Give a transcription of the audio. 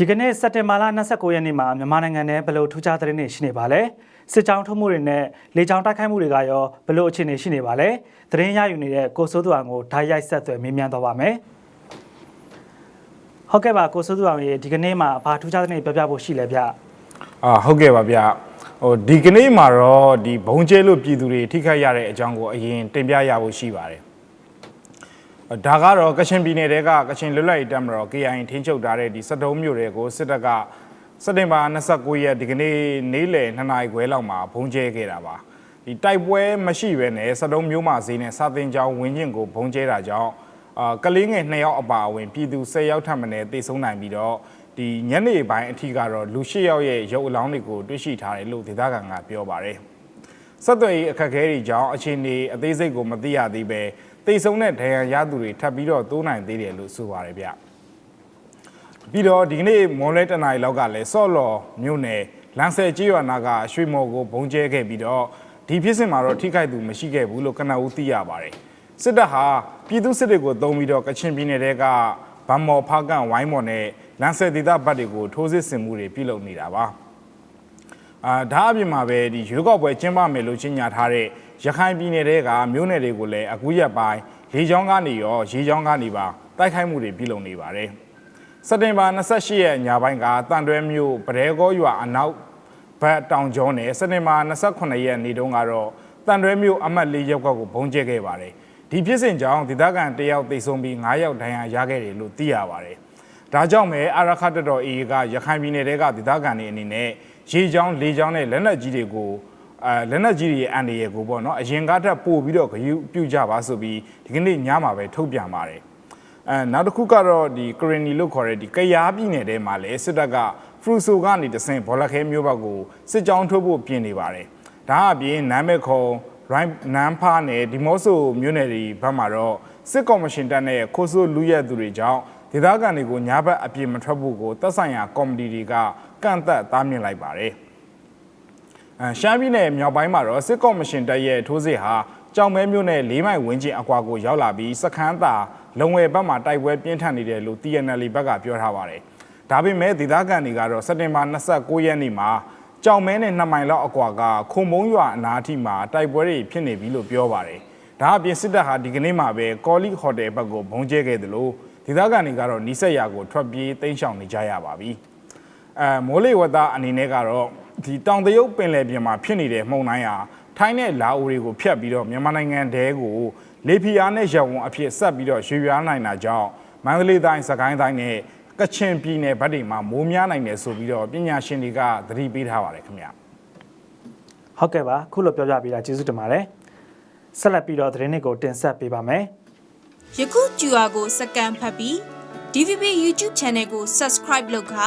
ဒီကနေ့စက်တင်ဘာလ29ရက်နေ့မှာမြန်မာနိုင်ငံထဲဘယ်လိုထူးခြားသတင်းတွေရှိနေပါလဲစစ်ကြောင်းထုတ်မှုတွေနဲ့လေကြောင်းတိုက်ခိုက်မှုတွေကရောဘယ်လိုအခြေအနေရှိနေပါလဲသတင်းရယူနေတဲ့ကိုစိုးသူအောင်ကိုဓာတ်ရိုက်ဆက်သွယ်မေးမြန်းတော့ပါမယ်ဟုတ်ကဲ့ပါကိုစိုးသူအောင်ရေဒီကနေ့မှာဘာထူးခြားသတင်းတွေပြောပြဖို့ရှိလဲဗျအာဟုတ်ကဲ့ပါဗျဟိုဒီကနေ့မှာတော့ဒီဘုံကျဲလို့ပြည်သူတွေထိခိုက်ရတဲ့အကြောင်းကိုအရင်တင်ပြရဖို့ရှိပါတယ် ဒါကတော့ကချင်ပြည်နယ်တဲကကချင်လွတ်လပ်ရေးတပ်မတော် KIA ထိန်းချုပ်ထားတဲ့ဒီစက်တုံးမြို့တွေကိုစစ်တပ်ကစက်တင်ဘာ29ရက်ဒီကနေ့နေ့လယ်2နာရီခွဲလောက်မှာဘုံကျဲခဲ့တာပါဒီတိုက်ပွဲမရှိဘဲနဲ့စက်တုံးမြို့မှာဈေးနဲ့စာတင်ကျောင်းဝင်းကျင်ကိုဘုံကျဲတာကြောင့်အာကလေးငယ်2ယောက်အပါအဝင်ပြည်သူ10ယောက်ထပ်မံတေဆုံးနိုင်ပြီးတော့ဒီညနေပိုင်းအထိကတော့လူ၈ယောက်ရဲ့ရုပ်အလောင်းတွေကိုတွေ့ရှိထားတယ်လို့ဒေသခံကပြောပါတယ်။ဆက်သွယ်ရေးအခက်အခဲတွေကြောင့်အခြေအနေအသေးစိတ်ကိုမသိရသေးပဲ တိတ်ဆုံးတဲ့ဒဏ်ရာရသူတွေထပ်ပြီးတော့တိုးနိုင်သေးတယ်လို့ဆိုပါတယ်ဗျ။ပြီးတော့ဒီကနေ့မွန်လဲတနင်္လာရီလောက်ကလည်းစော့လော်မြို့နယ်လန်ဆယ်ကြီးရွာနာကရွှေမော်ကိုဘုံကျဲခဲ့ပြီးတော့ဒီဖြစ်စဉ်မှာတော့ထိခိုက်သူမရှိခဲ့ဘူးလို့ကနအူးသိရပါတယ်။စစ်တပ်ဟာပြည်သူစစ်တွေကိုတုံးပြီးတော့ကချင်ပြည်နယ်တဲကဗမ်မော်ဖားကန်ဝိုင်းမော်နဲ့လန်ဆယ်ဒေသဘက်တွေကိုထိုးစစ်ဆင်မှုတွေပြုလုပ်နေတာပါ။အာဒါအပြင်မှာပဲဒီရွေးကောက်ပွဲကျင်းပမယ်လို့ကြေညာထားတဲ့ ရခိုင်ပြည်နယ်တဲကမြို့နယ်တွေကိုလည်းအခုရက်ပိုင်းလေကြောင်းကနေရောရေကြောင်းကနေပါတိုက်ခိုက်မှုတွေပြုလုပ်နေပါတယ်။စက်တင်ဘာ28ရက်ညပိုင်းကတန်တွဲမြို့ပရဲကောရွာအနောက်ဘက်တောင်ကျောနဲ့စက်တင်ဘာ28ရက်နေ့တုန်းကတော့တန်တွဲမြို့အမှတ်၄ရပ်ကွက်ကိုဘုံကျဲခဲ့ပါတယ်။ဒီဖြစ်စဉ်ကြောင့်ဒေသခံ၁ယောက်သေဆုံးပြီး9ယောက်ဒဏ်ရာရခဲ့တယ်လို့သိရပါတယ်။ဒါကြောင့်ပဲအာရခတ်တတော်အေကရခိုင်ပြည်နယ်တဲကဒေသခံတွေအနေနဲ့ရေချောင်းလေချောင်းနဲ့လက်နက်ကြီးတွေကို အဲလက်နက်ကြီးတွေရဲ့အန်ဒီရဲ့ကိုပေါ့နော်အရင်ကထပ်ပို့ပြီးတော့ဂရုပြုကြပါဆိုပြီးဒီကနေ့ညမှာပဲထုတ်ပြန်ပါတယ်။အဲနောက်တစ်ခုကတော့ဒီကရင်နီလို့ခေါ်တဲ့ဒီကရားပြည်နယ်ထဲမှာလည်းစစ်တပ်ကဖရူဆိုကနေတဆင်ဘောလခဲမျိုးဘက်ကိုစစ်ကြောင်းထုတ်ဖို့ပြင်နေပါတယ်။ဒါအပြင်နမ်းမဲခုံရိုင်းနန်းဖားနဲ့ဒီမော့ဆိုမြို့နယ်တွေဘက်မှာတော့စစ်ကော်မရှင်တပ်နဲ့ခိုးဆိုးလူရက်သူတွေကြောင့်ဒေသခံတွေကိုညာဘက်အပြစ်မထွက်ဖို့ကိုသက်ဆိုင်ရာကော်မတီတွေကကန့်သက်သားမြင်လိုက်ပါတယ်။အဲ ရှမ်းပြည်နယ်မြောက်ပိုင်းမှာတော့စစ်ကော်မရှင်တပ်ရဲ့ထိုးစစ်ဟာကြောင်မဲမြို့နယ်၄မိုင်ဝန်းကျင်အကွာကိုရောက်လာပြီးစခန်းသာလုံဝယ်ဘက်မှာတိုက်ပွဲပြင်းထန်နေတယ်လို့ TNL ဘက်ကပြောထားပါတယ်။ဒါပေမဲ့ဒေသခံတွေကတော့စက်တင်ဘာ29ရက်နေ့မှာကြောင်မဲနဲ့2မိုင်လောက်အကွာကခုံမုံရွာအနားအထိမှာတိုက်ပွဲတွေဖြစ်နေပြီလို့ပြောပါတယ်။ဒါအပြင်စစ်တပ်ဟာဒီကနေ့မှာပဲကောလီဟိုတယ်ဘက်ကိုဘုံကျဲခဲ့တယ်လို့ဒေသခံတွေကတော့နီးစက်ရာကိုထွက်ပြေးတိမ်းရှောင်နေကြရပါပြီ။အဲမိုးလေဝသအနေနဲ့ကတော့ ဒီတောင်တရုတ်ပင်လယ်ပြင်မှာဖြစ်နေတဲ့မှုန်တိုင်းဟာထိုင်းနဲ့လာအိုတွေကိုဖျက်ပြီးတော့မြန်မာနိုင်ငံတဲကိုလေဖီယာနဲ့ရဝံအဖြစ်ဆက်ပြီးတော့ရွှေရွားနိုင်တာကြောင့်မန္တလေးတိုင်းစကိုင်းတိုင်းနဲ့ကချင်ပြည်နယ်ဗတ်တွေမှာမိုးများနိုင်တယ်ဆိုပြီးတော့ပညာရှင်တွေကသတိပေးထားပါတယ်ခင်ဗျာဟုတ်ကဲ့ပါခုလိုပြောပြပေးတာကျေးဇူးတင်ပါတယ်ဆက်လက်ပြီးတော့သတင်းတွေကိုတင်ဆက်ပေးပါမယ်ယခု QR ကိုစကန်ဖတ်ပြီး DVB YouTube Channel ကို Subscribe လုပ်ခါ